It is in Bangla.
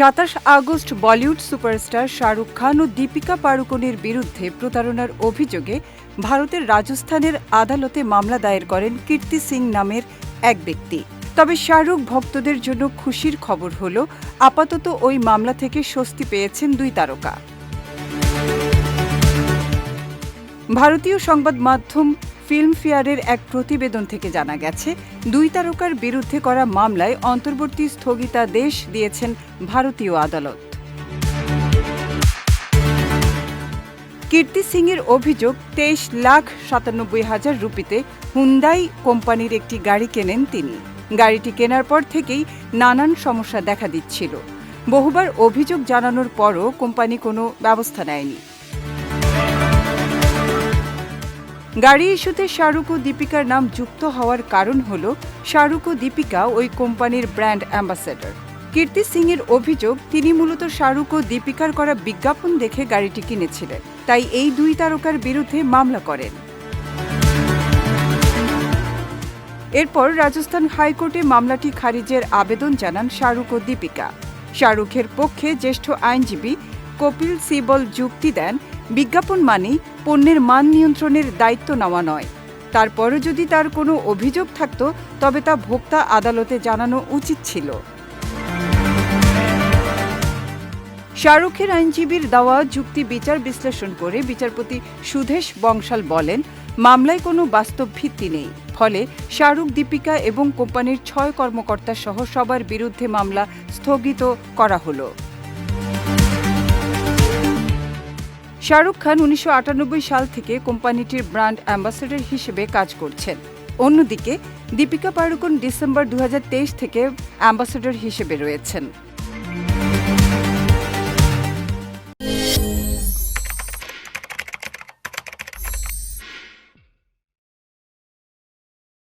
সাতাশ August Bollywood superstar Shah Rukh Khan ও দীপিকা পাড়ুকোনের বিরুদ্ধে প্রতারণার অভিযোগে ভারতের রাজস্থানের আদালতে মামলা দায়ের করেন কীর্তি সিং নামের এক ব্যক্তি। তবে শাহরুখ ভক্তদের জন্য খুশির খবর হল, আপাতত ওই মামলা থেকে স্বস্তি পেয়েছেন দুই তারকা। ভারতীয় সংবাদ মাধ্যম ফিল্মফেয়ারের এক প্রতিবেদন থেকে জানা গেছে, দুই তারকার বিরুদ্ধে করা মামলায় অন্তর্বর্তী স্থগিতাদেশ দিয়েছেন ভারতীয় আদালত। কীর্তি সিংয়ের অভিযোগ, তেইশ লাখ সাতানব্বই হাজার রুপিতে হুন্দাই কোম্পানির একটি গাড়ি কেনেন তিনি। গাড়িটি কেনার পর থেকেই নানান সমস্যা দেখা দিচ্ছিল। বহুবার অভিযোগ জানানোর পরও কোম্পানি কোনো ব্যবস্থা নেয়নি। গাড়ি ইস্যুতে শাহরুখ ও দীপিকার নাম যুক্ত হওয়ার কারণ হল শাহরুখ ও দীপিকা ওই কোম্পানির ব্র্যান্ড অ্যাম্বাসেডর। কীর্তি সিং এর অভিযোগ, তিনি মূলত শাহরুখ ও দীপিকার করা বিজ্ঞাপন দেখে গাড়িটি কিনেছিলেন। তাই এই দুই তারকার বিরুদ্ধে মামলা করেন। এরপর রাজস্থান হাইকোর্টে মামলাটি খারিজের আবেদন জানান শাহরুখ ও দীপিকা। শাহরুখের পক্ষে জ্যেষ্ঠ আইনজীবী কপিল সিবল যুক্তি দেন বিজ্ঞাপন মানেই পণ্যের মান নিয়ন্ত্রণের দায়িত্ব নেওয়া নয়। তারপরও যদি তার কোনো অভিযোগ থাকত, তবে তা ভোক্তা আদালতে জানানো উচিত ছিল। শাহরুখের আইনজীবীর দেওয়া যুক্তি বিচার বিশ্লেষণ করে বিচারপতি সুধেশ বংশাল বলেন, মামলায় কোনো বাস্তব ভিত্তি নেই। ফলে শাহরুখ, দীপিকা এবং কোম্পানির ছয় কর্মকর্তা সহ সবার বিরুদ্ধে মামলা স্থগিত করা হলো। শাহরুখ খান উনিশশো আটানব্বই সাল থেকে কোম্পানিটির ব্র্যান্ড অ্যাম্বাসেডর হিসেবে কাজ করছেন। অন্যদিকে, দীপিকা পাড়ুকোন ডিসেম্বর দু হাজার তেইশ থেকে অ্যাম্বাসেডর হিসেবে রয়েছেন।